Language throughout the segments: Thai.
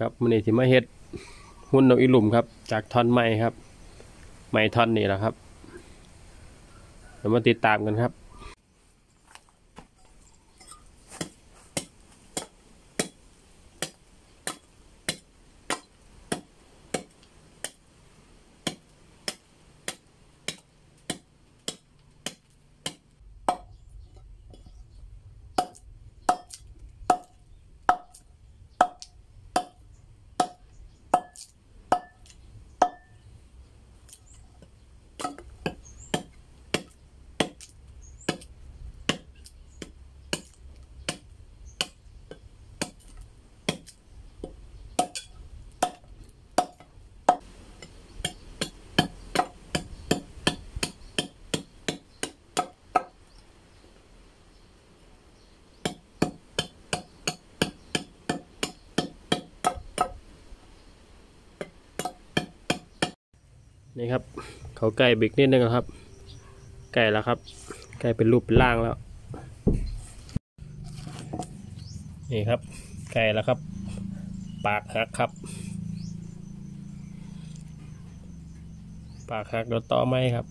ครับมันนี่สิมาเฮ็ดหุ่นนกอีหลุมครับ จากท่อนไม้ครับ ไม้ท่อนนี่แหละครับเดี๋ยวมาติดตามกันครับ นี่ครับ เขาไก่บิกนิดนึงครับ ไก่แล้วครับ ไก่เป็นรูปเป็นร่างแล้ว นี่ครับ ไก่แล้วครับ ปากหักครับ ปากหักโดนต่อไหมครับ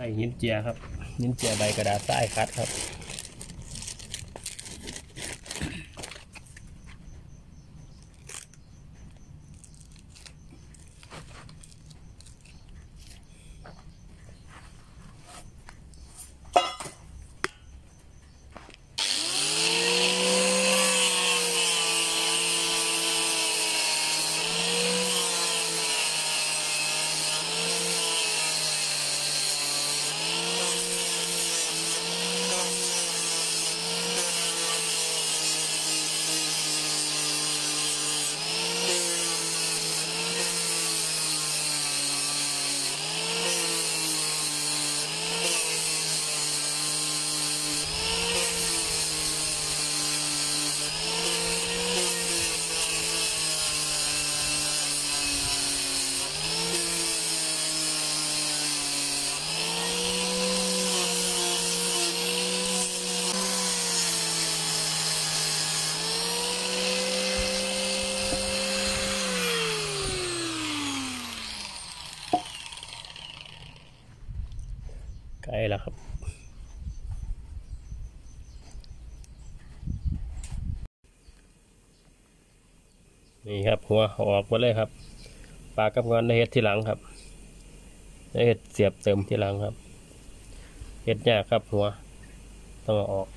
ใส่หินเจียครับหินเจียใบกระดาษใต้คัดครับ นี่ครับหัวอออกมาเลยครับปลากับงอนในเห็ดที่หลังครับในเห็ดเสียบเติมที่หลังครับเห็ดยากครับหัวต้องอาออก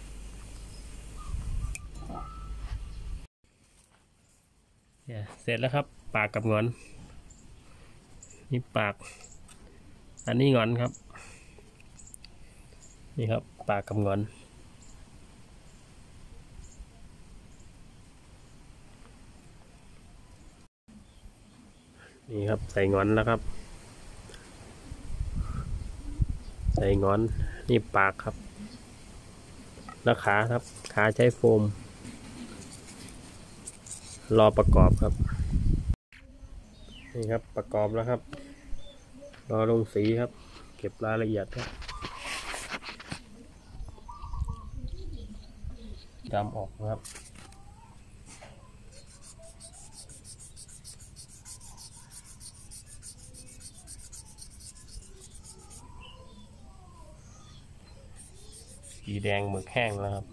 เนี่ยเสร็จแล้วครับ ปากกับงอน นี่ปาก อันนี้งอนครับ นี่ครับ ปากกับงอน นี่ครับใส่งอนแล้วครับ ใส่งอนนี่ปากครับ แล้วขาครับขาใช้โฟม รอประกอบครับ นี่ครับประกอบแล้วครับ รอลงสีครับ เก็บรายละเอียดครับดำออกนะครับ สีแดงหมึกแห้งแล้วครับ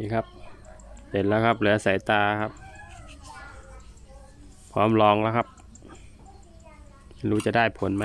นี่ครับ เสร็จแล้วครับ เหลือสายตาครับ พร้อมลองแล้วครับ รู้จะได้ผลไหม